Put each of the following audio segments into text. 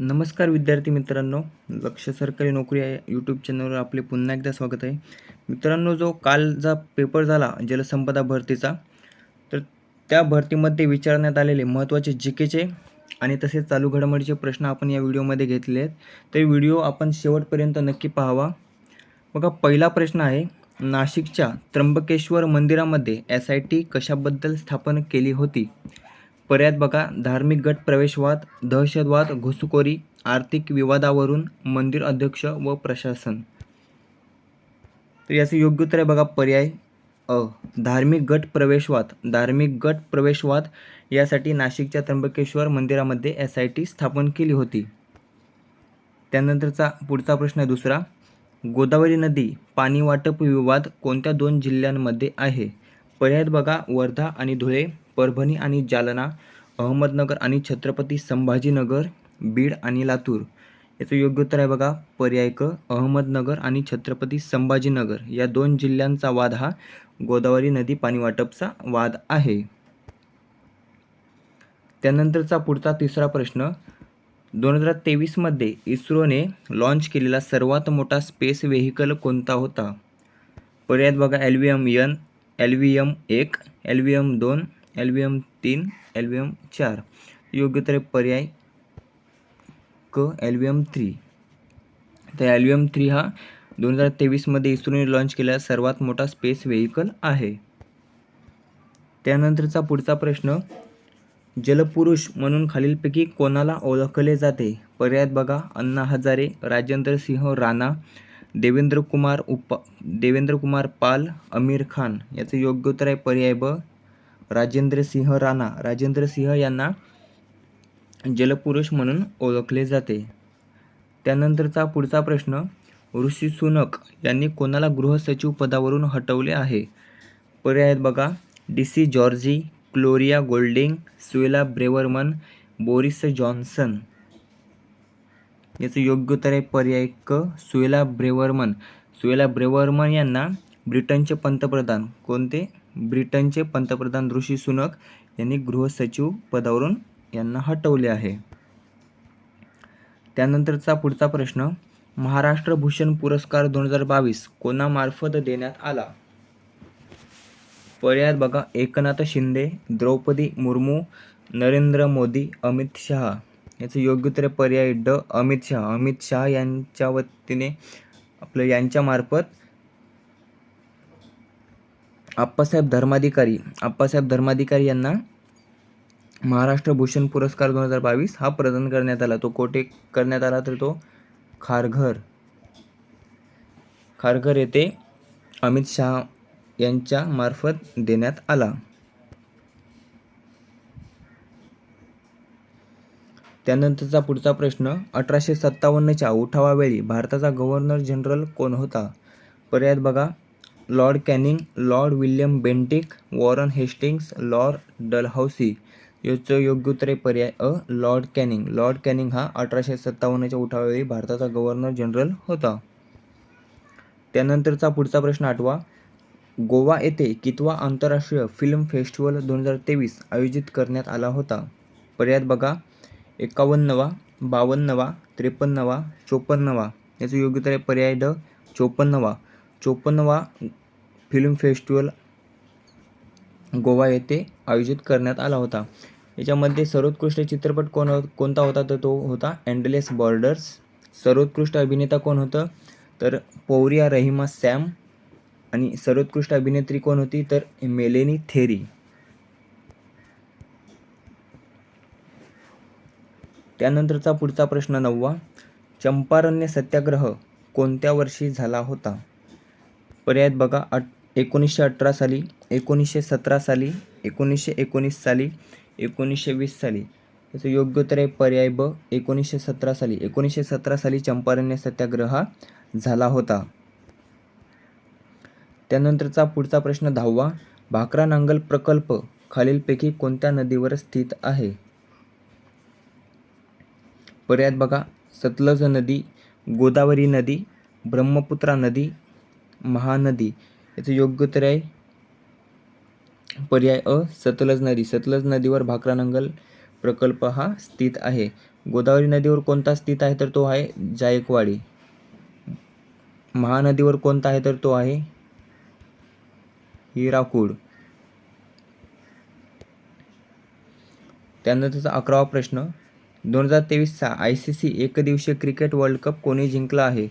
नमस्कार विद्यार्थी मित्रांनो लक्ष सरकारी नोकरी आहे. यूट्यूब चॅनलवर आपले पुन्हा एकदा स्वागत आहे. मित्रांनो जो कालचा पेपर झाला जलसंपदा भरतीचा तर त्या भरतीमध्ये विचारण्यात आलेले महत्त्वाचे जी केचे आणि तसेच चालू घडामोडीचे प्रश्न आपण या व्हिडिओमध्ये घेतले आहेत. तर व्हिडिओ आपण शेवटपर्यंत नक्की पाहावा. बघा पहिला प्रश्न आहे नाशिकच्या त्र्यंबकेश्वर मंदिरामध्ये एस आय टी कशाबद्दल स्थापन केली होती? पर्यायात बघा धार्मिक गट प्रवेशवाद दहशतवाद घुसखोरी आर्थिक विवादावरून मंदिर अध्यक्ष व प्रशासन. तर याचं योग्य उत्तर आहे बघा पर्याय अ. धार्मिक गट प्रवेशवाद. धार्मिक गट प्रवेशवाद यासाठी नाशिकच्या त्र्यंबकेश्वर मंदिरामध्ये एस आय टी स्थापन केली होती. त्यानंतरचा पुढचा प्रश्न आहे दुसरा. गोदावरी नदी पाणी वाटप विवाद कोणत्या दोन जिल्ह्यांमध्ये आहे? पर्यायात बघा वर्धा आणि धुळे. परभणी आणि जालना अहमदनगर आणि छत्रपती संभाजीनगर बीड आणि लातूर. याचं योग्य उत्तर आहे बघा पर्याय क अहमदनगर आणि छत्रपती संभाजीनगर. या दोन जिल्ह्यांचा वाद हा गोदावरी नदी पाणी वाटपचा वाद आहे. त्यानंतरचा पुढचा तिसरा प्रश्न दोन हजार तेवीसमध्ये इस्रोने लॉन्च केलेला सर्वात मोठा स्पेस व्हेकल कोणता होता? पर्यायात बघा एल व्ही एम यन एल व्ही एम एक एल व्ही एम दोन एल व्ही एम तीन एल व्ही एम चार. योग्य तर पर्याय क एल व्ही एम थ्री तर एल व्ही एम थ्री हा दोन हजार तेवीसमध्ये इस्रोने लॉन्च केलेला सर्वात मोठा स्पेस व्हेकल आहे. त्यानंतरचा पुढचा प्रश्न जलपुरुष म्हणून खालीलपैकी कोणाला ओळखले जाते? पर्यायात बघा अण्णा हजारे राजेंद्र सिंह राणा देवेंद्र कुमार उप देवेंद्र कुमार पाल आमिर खान. याचं योग्य उत्तर आहे पर्याय ब राजेंद्र सिंह राणा. राजेंद्र सिंह यांना जलपुरुष म्हणून ओळखले जाते. त्यानंतरचा पुढचा प्रश्न ऋषी सुनक यांनी कोणाला गृहसचिव पदावरून हटवले आहे? पर्याय आहेत बघा. D C Georgy क्लोरिया Golding Suella Braverman Boris Johnson. याचं योग्य उत्तर आहे पर्याय क सुएला ब्रेवरमन. सुएला ब्रेवरमन यांना ब्रिटनचे पंतप्रधान. कोणते? ब्रिटनचे पंतप्रधान ऋषी सुनक यांनी गृहसचिव पदावरून यांना हटवले आहे. त्यानंतरचा पुढचा प्रश्न महाराष्ट्र भूषण पुरस्कार दोन हजार बावीस कोणामार्फत देण्यात आला? पर्यायात बघा एकनाथ शिंदे द्रौपदी मुर्मू नरेंद्र मोदी अमित शहा. याचं योग्य उत्तर पर्याय ड अमित शहा. अमित शहा यांच्या वतीने आपलं यांच्यामार्फत आप्पासाहेब धर्माधिकारी आप्पासाहेब धर्माधिकारी यांना महाराष्ट्र भूषण पुरस्कार दोन हजार बावीस हा प्रदान करण्यात आला. तो कोठे करण्यात आला तर तो खारघर. खारघर येथे अमित शहा यांच्या मार्फत देण्यात आला. त्यानंतरचा पुढचा प्रश्न अठराशे सत्तावन्नच्या उठावावेळी भारताचा गव्हर्नर जनरल कोण होता? पर्यायात बघा Lord Canning Lord William Bentinck Warren Hastings Lord Dalhousie याचं योग्य उत्तरे पर्याय अ लॉर्ड कॅनिंग. लॉर्ड कॅनिंग हा अठराशे सत्तावन्नच्या उठावेळी भारताचा गव्हर्नर जनरल होता. त्यानंतरचा पुढचा प्रश्न आठवा. गोवा येथे कितवा आंतरराष्ट्रीय फिल्म फेस्टिवल दोन हजार तेवीस आयोजित करण्यात आला होता? पर्यायात बघा. एकावन्नवा बावन्नवा त्रेपन्नवा चोपन्नवा याचं योग्य तर पर्याय ड चोपन्नवा. चोपन्नवा फिल्म फेस्टिवल गोवा येथे आयोजित करण्यात आला होता. याच्यामध्ये सर्वोत्कृष्ट चित्रपट कोण हो-, कोणता होता तर तो होता अँडलेस बॉर्डर्स सर्वोत्कृष्ट अभिनेता कोण होतं तर पौरिया रहिमा सॅम. आणि सर्वोत्कृष्ट अभिनेत्री कोण होती तर मेलेनी थेरी. त्यानंतरचा पुढचा प्रश्न नववा. चंपारण्य सत्याग्रह कोणत्या वर्षी झाला होता? पर्यायात बघा अट एकोणीसशे अठरा साली एकोणीसशे सतरा साली एकोणीसशे एकोणीस साली एकोणीसशे वीस साली. याचं योग्य उत्तर आहे पर्याय ब एकोणीसशे सतरा साली. एकोणीसशे सतरा साली चंपारण्य सत्याग्रह हा झाला होता. त्यानंतरचा पुढचा प्रश्न दहावा भाकरा नांगल प्रकल्प खालीलपैकी कोणत्या नदीवर स्थित आहे? पर्यायात बघा सतलज नदी गोदावरी नदी ब्रह्मपुत्रा नदी महानदी. याचं योग्य उत्तर आहे. पर्याय अ सतलज नदी. सतलज नदीवर भाकरा नंगल प्रकल्प हा स्थित आहे. गोदावरी नदीवर कोणता स्थित आहे तर तो आहे जायकवाडी. महानदीवर कोणता आहे तर तो आहे हिराकूड. त्यानंतरचा अकरावा प्रश्न. दोन हजार तेवीसचा आय सी सी एकदिवसीय क्रिकेट वर्ल्ड कप कोणी जिंकला आहे?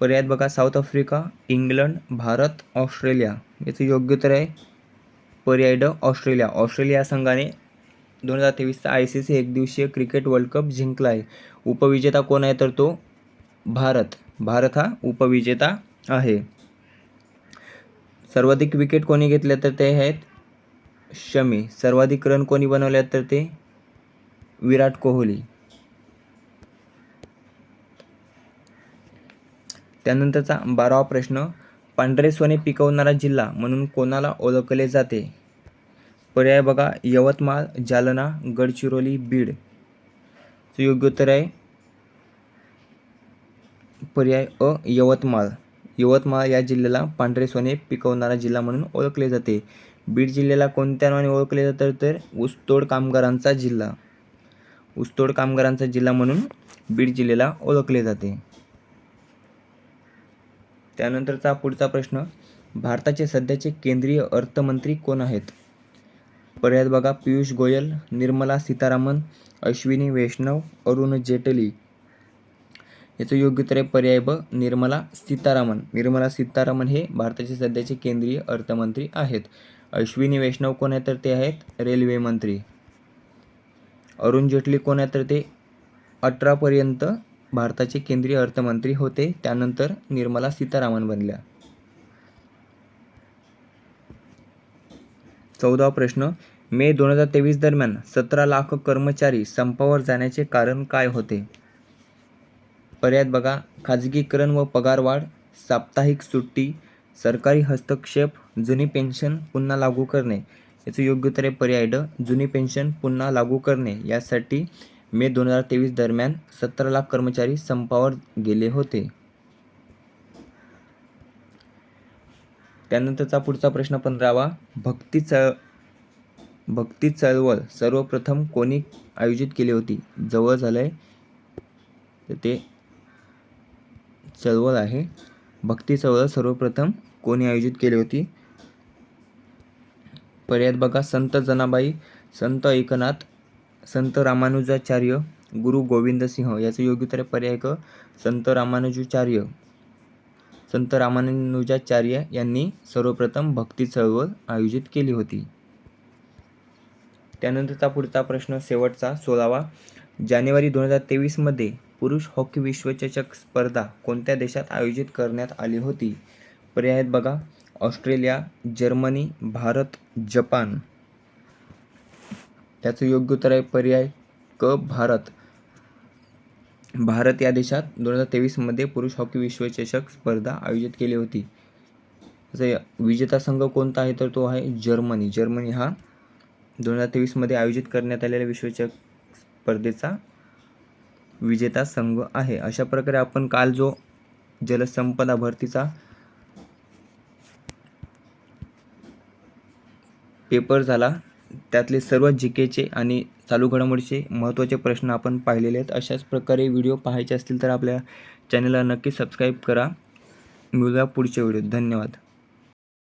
पर्यायात बघा South Africa England Bharat Australia. याचं योग्य उत्तर आहे. पर्याय ड ऑस्ट्रेलिया. ऑस्ट्रेलिया संघाने दोन हजार तेवीसचा आय सी सी एकदिवसीय क्रिकेट वर्ल्ड कप जिंकला आहे उपविजेता कोण आहे तर तो भारत. भारत हा उपविजेता आहे. सर्वाधिक विकेट कोणी घेतल्या तर ते आहेत शमी. सर्वाधिक रन कोणी बनवल्या तर ते विराट कोहली. त्यानंतरचा बारावा प्रश्न पांढरे सोने पिकवणारा जिल्हा म्हणून कोणाला ओळखले जाते? पर्याय बघा यवतमाळ जालना गडचिरोली बीड. योग्य उत्तर आहे पर्याय अ यवतमाळ. यवतमाळ या जिल्ह्याला पांढरे सोने पिकवणारा जिल्हा म्हणून ओळखले जाते. बीड जिल्ह्याला कोणत्या नावाने ओळखले जातं तर ऊसतोड कामगारांचा जिल्हा. ऊसतोड कामगारांचा जिल्हा म्हणून बीड जिल्ह्याला ओळखले जाते. त्यानंतरचा पुढचा प्रश्न भारताचे सध्याचे केंद्रीय अर्थमंत्री कोण आहेत? पर्यायात बघा पियुष गोयल निर्मला सीतारामन अश्विनी वैष्णव अरुण जेटली. याचं योग्य उत्तर आहे पर्याय ब निर्मला सीतारामन. निर्मला सीतारामन हे भारताचे सध्याचे केंद्रीय अर्थमंत्री आहेत. अश्विनी वैष्णव कोण आहेत तर ते आहेत रेल्वे मंत्री. अरुण जेटली कोण आहेत तर ते अठरापर्यंत भारताचे केंद्रीय अर्थमंत्री होते त्यानंतर निर्मला सीतारामन बनल्या. चौदा प्रश्न मे दोन हजार तेवीस दरम्यान सतरा लाख कर्मचारी संपावर जाण्याचे कारण काय होते? पर्यायात बघा खाजगीकरण व पगारवाढ साप्ताहिक सुट्टी सरकारी हस्तक्षेप जुनी पेन्शन पुन्हा लागू करणे. याचं योग्य पर्याय ड जुनी पेन्शन पुन्हा लागू करणे. यासाठी मे दोन हजार तेवीस दरम्यान सतरा लाख कर्मचारी संपावर गेले होते. त्यानंतरचा पुढचा प्रश्न पंधरावा भक्ती चळ भक्ती चळवळ सर्वप्रथम कोणी आयोजित केली होती? जवळ झालंय तर ते चळवळ आहे. भक्ती चळवळ सर्वप्रथम कोणी आयोजित केली होती? पर्यायात बघा संत जनाबाई संत एकनाथ संत रामानुजाचार्य गुरु गोविंद सिंह याचं योग्य उत्तर पर्याय क संत रामानुजाचार्य संत रामानुजाचार्य यांनी सर्वप्रथम भक्ती चळवळ आयोजित केली होती. त्यानंतरचा पुढचा प्रश्न शेवटचा सोळावा जानेवारी दोन हजार तेवीसमध्ये पुरुष हॉकी विश्वचषक स्पर्धा कोणत्या देशात आयोजित करण्यात आली होती? पर्यायात बघा. Australia Germany Bharat Japan. त्याचं योग्य उत्तर आहे पर्याय क भारत. भारत या देशात दोन हजार तेवीसमध्ये पुरुष हॉकी विश्वचषक स्पर्धा आयोजित केली होती. तसं विजेता संघ कोणता आहे तर तो आहे जर्मनी. जर्मनी हा दोन हजार तेवीसमध्ये आयोजित करण्यात आलेल्या विश्वचषक स्पर्धेचा विजेता संघ आहे. अशा प्रकारे आपण काल जो जलसंपदा भरतीचा पेपर झाला त्यातले सर्व जी केचे आणि चालू घडामोडीचे महत्त्वाचे प्रश्न आपण पाहिलेले आहेत. अशाच प्रकारे व्हिडिओ पाहायचे असतील तर आपल्या चॅनलला नक्की सबस्क्राईब करा. मिळूया पुढच्या व्हिडिओ धन्यवाद.